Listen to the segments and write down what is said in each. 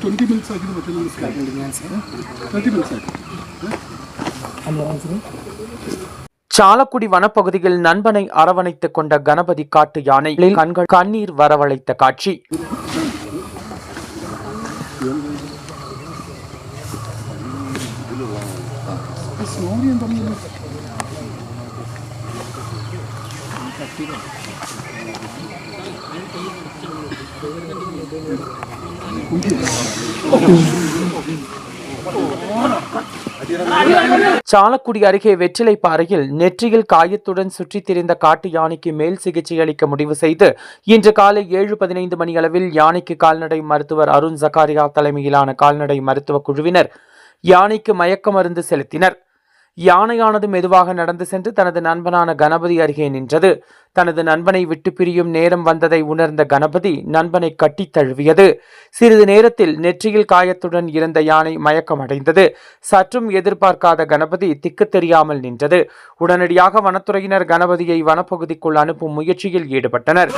Twenty Chalakudy வனப்பகுதியில் நண்பனை அரவணைத்துக் கொண்ட கணபதி காட்டு யானை கண்கள் கண்ணீர் வரவழைத்த காட்சி Thank. சாலக்குடி அருகே வெற்றிலைப்பாறையில் நெற்றியில் காயத்துடன் சுற்றித் திரிந்த காட்டு யானைக்கு மேல் சிகிச்சை அளிக்க முடிவு செய்து இன்று காலை ஏழு பதினைந்து மணியளவில் யானைக்கு கால்நடை மருத்துவர் அருண் ஜகாரியா தலைமையிலான கால்நடை மருத்துவ குழுவினர் யானைக்கு மயக்க மருந்து செலுத்தினர். யானையானது மெதுவாக நடந்து சென்று தனது நண்பனான கணபதி அருகே நின்றது. தனது நண்பனை விட்டு பிரியும் நேரம் வந்ததை உணர்ந்த கணபதி நண்பனை கட்டித் தழுவியது. சிறிது நேரத்தில் நெற்றியில் காயத்துடன் இருந்த யானை மயக்கமடைந்தது சற்றும் எதிர்பார்க்காத கணபதி திக்கு தெரியாமல் நின்றது. உடனடியாக வனத்துறையினர் கணபதியை வனப்பகுதிக்குள் அனுப்பும் முயற்சியில் ஈடுபட்டனர்.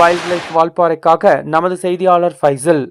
வைல்ட் லைஃப் வால்பாறைக்காக நமது செய்தியாளர் ஃபைசல்.